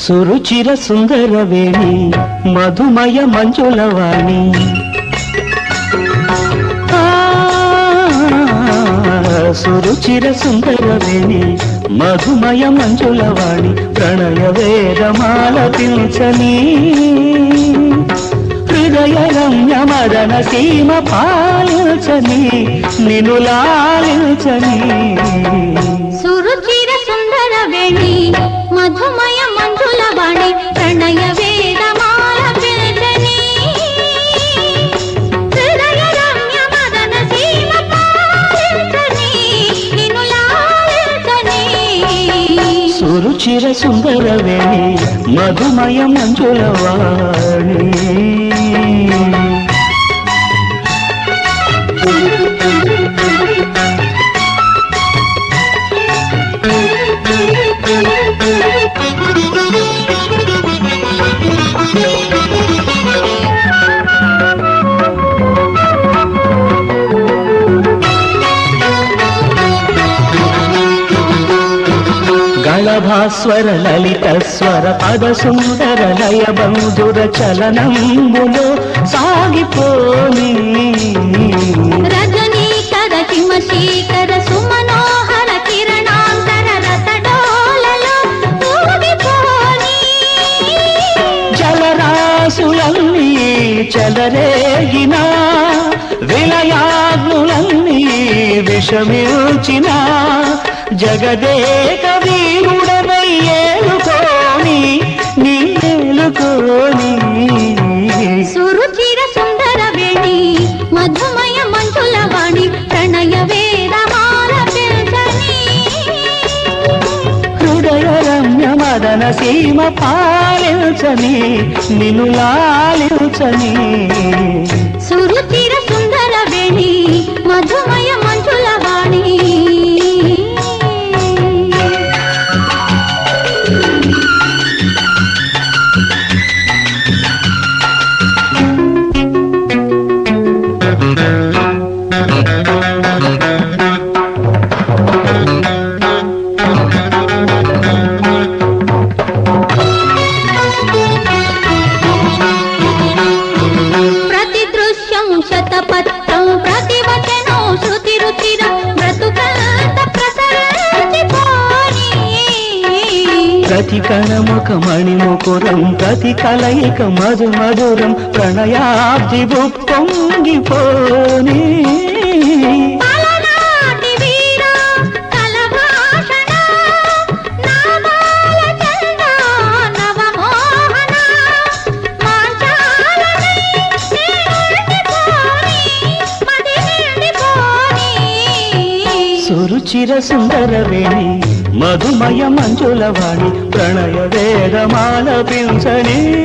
సురుచిర సుందరవేణి మధుమయ మంజులవాణి. ఆ, సురుచిర సుందరవేణి మధుమయ మంజులవాణి ప్రణయ వేదమాల పిల్చని హృదయ రమ్య మదన సీమ పాలించని నిను లాలించని సురుచిర సుందరవేణి మధుమయ మంజులవాణి గళభాస్వర లలిత స్వర పద సుందర లయ బంధుర చలనంబులో సాగిపోని. రజనీకర హిమశీకర సుమనోహర కిరణాంతర రతడోలలో జలరాశులన్నీ చెలరేగిన విలయాగ్నులన్నీ విషమిల్చిన జగదేక వీరుడనై మదన సీమ పాలించని నిన్ను లాలించని సురుతి దృశ్యం ప్రతివచనం శృతి రుచిర బ్రతుకంత ప్రసరించిపోని. ప్రతి కణముఖ మణిముకురం ప్రతి కలయిక మధు మధురం ప్రణయాబ్ది పొంగిపోని సురుచిర సుందరవేణి మధుమయ మంజులవాణి ప్రణయ వేదమాల పింఛని.